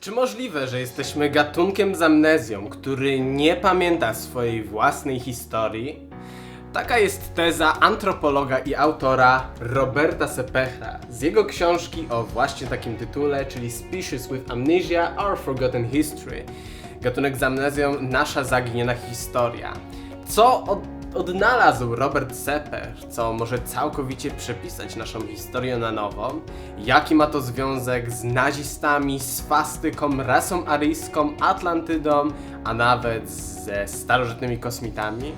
Czy możliwe, że jesteśmy gatunkiem z amnezją, który nie pamięta swojej własnej historii? Taka jest teza antropologa i autora Roberta Sepehra z jego książki o właśnie takim tytule, czyli Species with Amnesia Our Forgotten History. Gatunek z amnezją Nasza zaginiona historia. Co od, odnalazł Robert Sepper, co może całkowicie przepisać naszą historię na nowo? Jaki ma to związek z nazistami, swastyką, rasą aryjską, Atlantydą, a nawet ze starożytnymi kosmitami?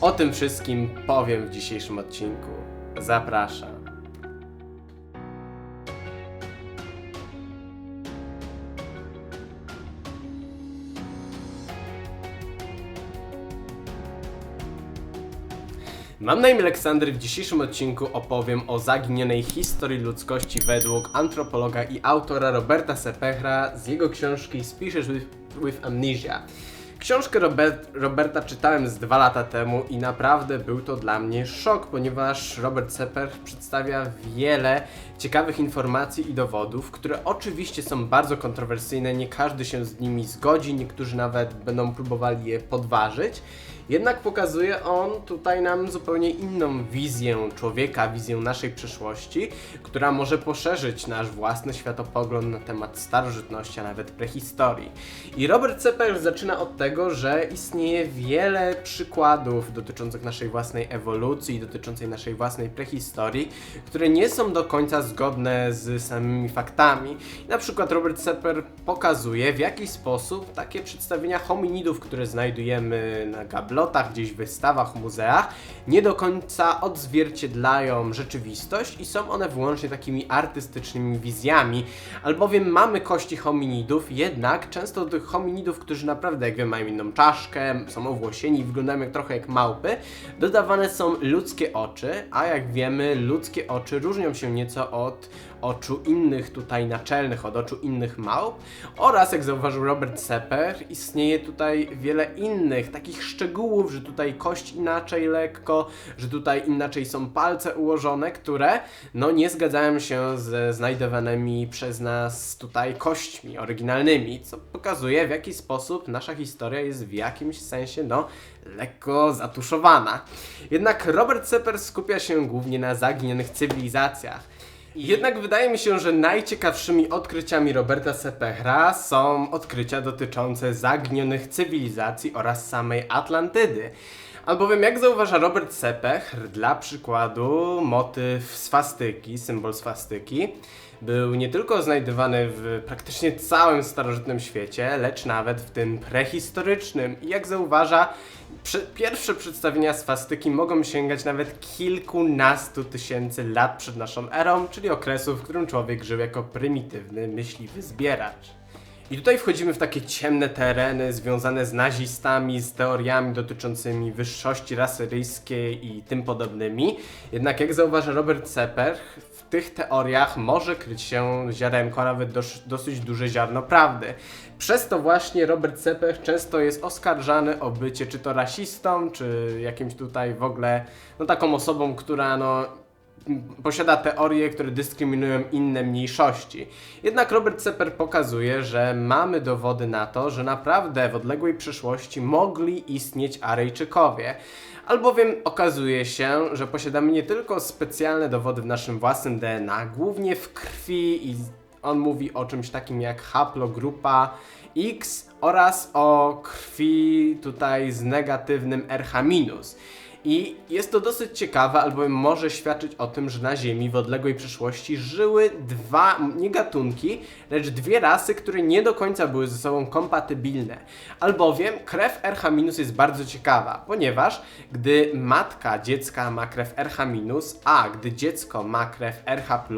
O tym wszystkim powiem w dzisiejszym odcinku. Zapraszam. Mam na imię Aleksander. W dzisiejszym odcinku opowiem o zaginionej historii ludzkości według antropologa i autora Roberta Sepehra z jego książki Species with, with Amnesia. Książkę Robert, Roberta czytałem z dwa lata temu i naprawdę był to dla mnie szok, ponieważ Robert Sepper przedstawia wiele ciekawych informacji i dowodów, które oczywiście są bardzo kontrowersyjne, nie każdy się z nimi zgodzi, niektórzy nawet będą próbowali je podważyć. Jednak pokazuje on tutaj nam zupełnie inną wizję człowieka, wizję naszej przeszłości, która może poszerzyć nasz własny światopogląd na temat starożytności, a nawet prehistorii. I Robert Sepper zaczyna od tego, że istnieje wiele przykładów dotyczących naszej własnej ewolucji, dotyczącej naszej własnej prehistorii, które nie są do końca zgodne z samymi faktami. Na przykład Robert Sepper pokazuje, w jaki sposób takie przedstawienia hominidów, które znajdujemy na gablotach, gdzieś wystawach, muzeach, nie do końca odzwierciedlają rzeczywistość i są one wyłącznie takimi artystycznymi wizjami, albowiem mamy kości hominidów, jednak często do tych hominidów, którzy naprawdę, jak wiem, mają inną czaszkę, są owłosieni, wyglądają jak, trochę jak małpy, dodawane są ludzkie oczy, a jak wiemy, ludzkie oczy różnią się nieco od oczu innych tutaj naczelnych, od oczu innych małp oraz, jak zauważył Robert Sepper, istnieje tutaj wiele innych takich szczegółów, że tutaj kość inaczej lekko, że tutaj inaczej są palce ułożone, które no nie zgadzają się ze znajdowanymi przez nas tutaj kośćmi oryginalnymi, co pokazuje w jaki sposób nasza historia jest w jakimś sensie no lekko zatuszowana. Jednak Robert Sepper skupia się głównie na zaginionych cywilizacjach. Jednak wydaje mi się, że najciekawszymi odkryciami Roberta Sepehra są odkrycia dotyczące zaginionych cywilizacji oraz samej Atlantydy. Albowiem, jak zauważa Robert Sepech, dla przykładu motyw swastyki, symbol swastyki, był nie tylko znajdowany w praktycznie całym starożytnym świecie, lecz nawet w tym prehistorycznym. I jak zauważa, pierwsze przedstawienia swastyki mogą sięgać nawet kilkunastu tysięcy lat przed naszą erą, czyli okresu, w którym człowiek żył jako prymitywny, myśliwy zbieracz. I tutaj wchodzimy w takie ciemne tereny związane z nazistami, z teoriami dotyczącymi wyższości rasy ryjskiej i tym podobnymi. Jednak jak zauważa Robert Sepper, tych teoriach może kryć się ziarenko, nawet dosz, dosyć duże ziarno prawdy. Przez to właśnie Robert Sepper często jest oskarżany o bycie czy to rasistą, czy jakimś tutaj w ogóle no taką osobą, która no posiada teorie, które dyskryminują inne mniejszości. Jednak Robert Sepper pokazuje, że mamy dowody na to, że naprawdę w odległej przyszłości mogli istnieć Aryjczykowie. Albowiem okazuje się, że posiadamy nie tylko specjalne dowody w naszym własnym DNA, głównie w krwi i on mówi o czymś takim jak haplogrupa X oraz o krwi tutaj z negatywnym RH-. I jest to dosyć ciekawe, albowiem może świadczyć o tym, że na Ziemi w odległej przeszłości żyły dwa, nie gatunki, lecz dwie rasy, które nie do końca były ze sobą kompatybilne. Albowiem krew RH- jest bardzo ciekawa, ponieważ gdy matka dziecka ma krew RH-, a gdy dziecko ma krew RH+,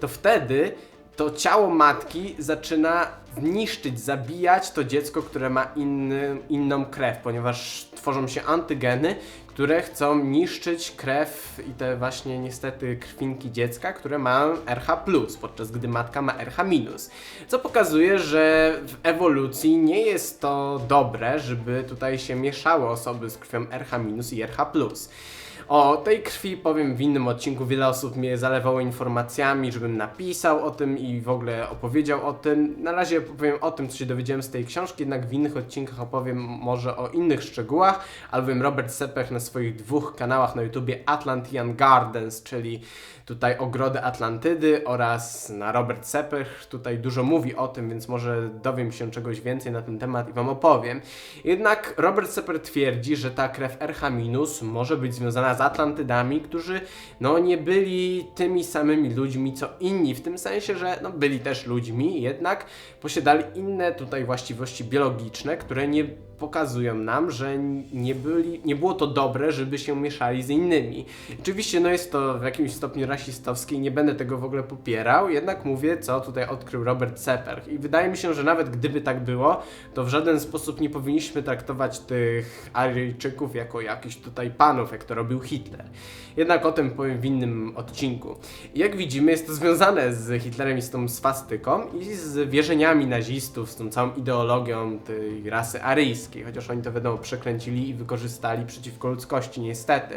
to wtedy to ciało matki zaczyna niszczyć, zabijać to dziecko, które ma inny, inną krew, ponieważ tworzą się antygeny, które chcą niszczyć krew i te właśnie niestety krwinki dziecka, które mają RH+, podczas gdy matka ma RH-. Co pokazuje, że w ewolucji nie jest to dobre, żeby tutaj się mieszały osoby z krwią RH- i RH+. O tej krwi powiem w innym odcinku. Wiele osób mnie zalewało informacjami, żebym napisał o tym i w ogóle opowiedział o tym. Na razie powiem o tym, co się dowiedziałem z tej książki, jednak w innych odcinkach opowiem może o innych szczegółach, albowiem Robert Sepech na swoich dwóch kanałach na YouTubie Atlantean Gardens, czyli tutaj ogrody Atlantydy oraz na Robert Sepech tutaj dużo mówi o tym, więc może dowiem się czegoś więcej na ten temat i Wam opowiem. Jednak Robert Sepper twierdzi, że ta krew RH- może być związana z Atlantydami, którzy no nie byli tymi samymi ludźmi co inni, w tym sensie, że no, byli też ludźmi, jednak posiadali inne tutaj właściwości biologiczne, które nie pokazują nam, że nie, byli, nie było to dobre, żeby się mieszali z innymi. Oczywiście no jest to w jakimś stopniu rasistowskie i nie będę tego w ogóle popierał, jednak mówię, co tutaj odkrył Robert Sepper. I wydaje mi się, że nawet gdyby tak było, to w żaden sposób nie powinniśmy traktować tych Aryjczyków jako jakichś tutaj panów, jak to robił Hitler. Jednak o tym powiem w innym odcinku. I jak widzimy, jest to związane z Hitlerem i z tą swastyką i z wierzeniami nazistów, z tą całą ideologią tej rasy aryjskiej, chociaż oni to wiadomo przekręcili i wykorzystali przeciwko ludzkości, niestety.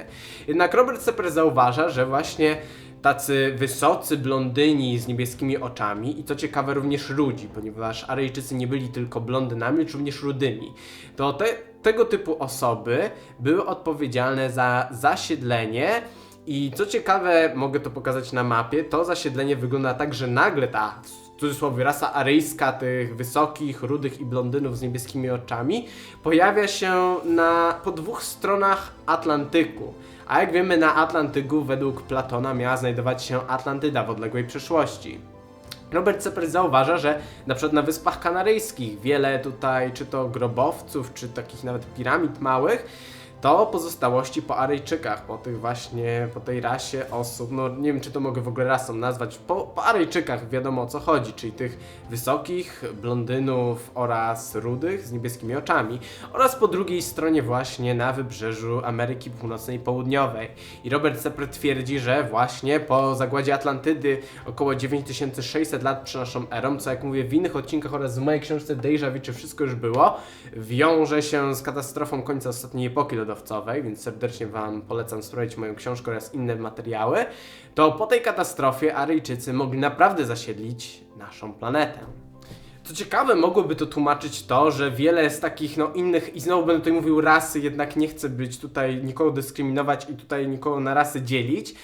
Jednak Robert Sepper zauważa, że właśnie tacy wysocy blondyni z niebieskimi oczami i co ciekawe również rudzi, ponieważ Aryjczycy nie byli tylko blondynami, lecz również rudymi. To te, tego typu osoby były odpowiedzialne za zasiedlenie i co ciekawe, mogę to pokazać na mapie, to zasiedlenie wygląda tak, że nagle ta cudzysłowie rasa aryjska tych wysokich, rudych i blondynów z niebieskimi oczami pojawia się na, po dwóch stronach Atlantyku. A jak wiemy, na Atlantyku według Platona miała znajdować się Atlantyda w odległej przeszłości. Robert Sepper zauważa, że na przykład na Wyspach Kanaryjskich wiele tutaj, czy to grobowców, czy takich nawet piramid małych, to pozostałości po Aryjczykach, po tych właśnie, po tej rasie osób, no nie wiem czy to mogę w ogóle rasą nazwać, po, po Aryjczykach wiadomo o co chodzi, czyli tych wysokich, blondynów oraz rudych z niebieskimi oczami oraz po drugiej stronie właśnie na wybrzeżu Ameryki Północnej i Południowej. I Robert Sepper twierdzi, że właśnie po zagładzie Atlantydy około 9600 lat przed naszą erą, co jak mówię w innych odcinkach oraz w mojej książce Deja czy wszystko już było, wiąże się z katastrofą końca ostatniej epoki lodowcowej lodowcowej, więc serdecznie Wam polecam sprawdzić moją książkę oraz inne materiały, to po tej katastrofie Aryjczycy mogli naprawdę zasiedlić naszą planetę. Co ciekawe, mogłoby to tłumaczyć to, że wiele z takich no, innych, i znowu będę tutaj mówił rasy, jednak nie chcę być tutaj nikogo dyskryminować i tutaj nikogo na rasy dzielić,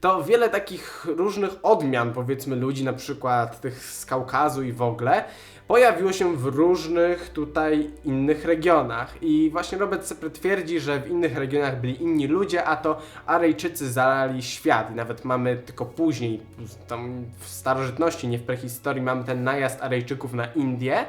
to wiele takich różnych odmian, powiedzmy, ludzi, na przykład tych z Kaukazu i w ogóle, pojawiło się w różnych tutaj innych regionach. I właśnie Robert Sepre twierdzi, że w innych regionach byli inni ludzie, a to Aryjczycy zalali świat. I nawet mamy tylko później, tam w starożytności, nie w prehistorii, mamy ten najazd Aryjczyków na Indię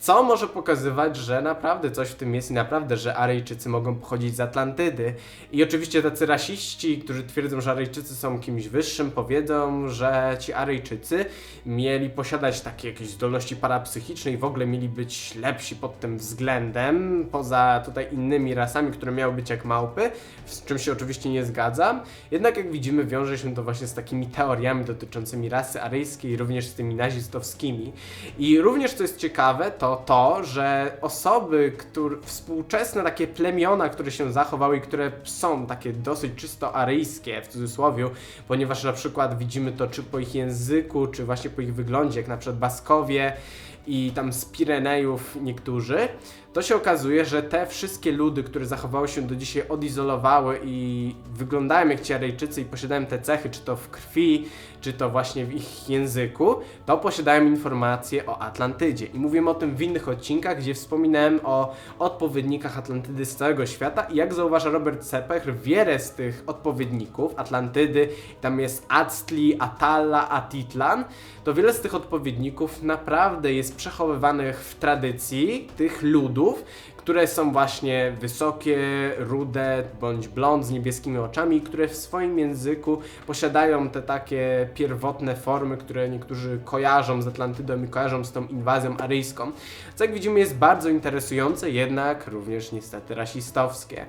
co może pokazywać, że naprawdę coś w tym jest i naprawdę, że Aryjczycy mogą pochodzić z Atlantydy. I oczywiście tacy rasiści, którzy twierdzą, że Aryjczycy są kimś wyższym, powiedzą, że ci Aryjczycy mieli posiadać takie jakieś zdolności parapsychiczne i w ogóle mieli być lepsi pod tym względem, poza tutaj innymi rasami, które miały być jak małpy, z czym się oczywiście nie zgadzam. Jednak jak widzimy, wiąże się to właśnie z takimi teoriami dotyczącymi rasy aryjskiej, również z tymi nazistowskimi. I również co jest ciekawe, to to, że osoby, które, współczesne takie plemiona, które się zachowały i które są takie dosyć czysto aryjskie w cudzysłowie, ponieważ na przykład widzimy to czy po ich języku, czy właśnie po ich wyglądzie, jak na przykład Baskowie i tam z Pirenejów niektórzy, to się okazuje, że te wszystkie ludy, które zachowały się do dzisiaj, odizolowały i wyglądają jak ci Aryjczycy i posiadają te cechy, czy to w krwi, czy to właśnie w ich języku, to posiadają informacje o Atlantydzie. I mówimy o tym w innych odcinkach, gdzie wspominałem o odpowiednikach Atlantydy z całego świata i jak zauważa Robert Sepech, wiele z tych odpowiedników Atlantydy, tam jest Aztli, Atala, Atitlan, to wiele z tych odpowiedników naprawdę jest przechowywanych w tradycji tych ludów, które są właśnie wysokie, rude bądź blond z niebieskimi oczami, które w swoim języku posiadają te takie pierwotne formy, które niektórzy kojarzą z Atlantydą i kojarzą z tą inwazją aryjską. Co jak widzimy jest bardzo interesujące, jednak również niestety rasistowskie.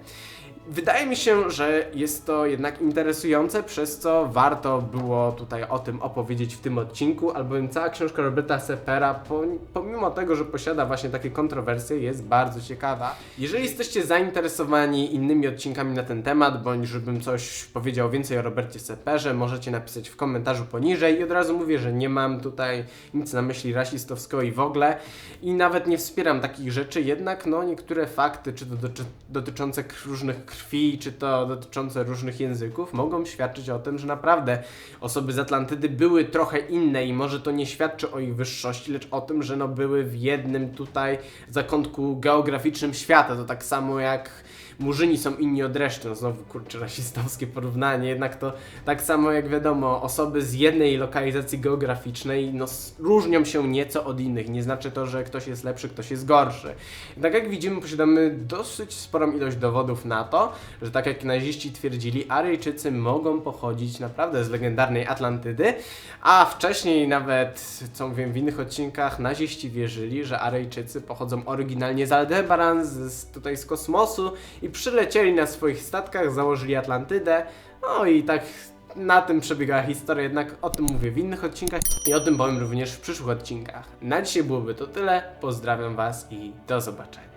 Wydaje mi się, że jest to jednak interesujące, przez co warto było tutaj o tym opowiedzieć w tym odcinku, albowiem cała książka Roberta Sepera, po, pomimo tego, że posiada właśnie takie kontrowersje, jest bardzo ciekawa. Jeżeli jesteście zainteresowani innymi odcinkami na ten temat, bądź żebym coś powiedział więcej o Robercie Seperze, możecie napisać w komentarzu poniżej i od razu mówię, że nie mam tutaj nic na myśli rasistowskiego i w ogóle i nawet nie wspieram takich rzeczy, jednak no niektóre fakty, czy to doty dotyczące różnych krwi, czy to dotyczące różnych języków, mogą świadczyć o tym, że naprawdę osoby z Atlantydy były trochę inne i może to nie świadczy o ich wyższości, lecz o tym, że no były w jednym tutaj zakątku geograficznym świata. To tak samo jak Murzyni są inni od reszty, no znowu kurczę rasistowskie porównanie, jednak to tak samo jak wiadomo, osoby z jednej lokalizacji geograficznej no, różnią się nieco od innych, nie znaczy to, że ktoś jest lepszy, ktoś jest gorszy. Tak jak widzimy, posiadamy dosyć sporą ilość dowodów na to, że tak jak naziści twierdzili, Aryjczycy mogą pochodzić naprawdę z legendarnej Atlantydy, a wcześniej nawet, co mówiłem w innych odcinkach, naziści wierzyli, że Aryjczycy pochodzą oryginalnie z Aldebaran, z, tutaj z kosmosu i przylecieli na swoich statkach, założyli Atlantydę, no i tak na tym przebiegała historia, jednak o tym mówię w innych odcinkach i o tym powiem również w przyszłych odcinkach. Na dzisiaj byłoby to tyle, pozdrawiam Was i do zobaczenia.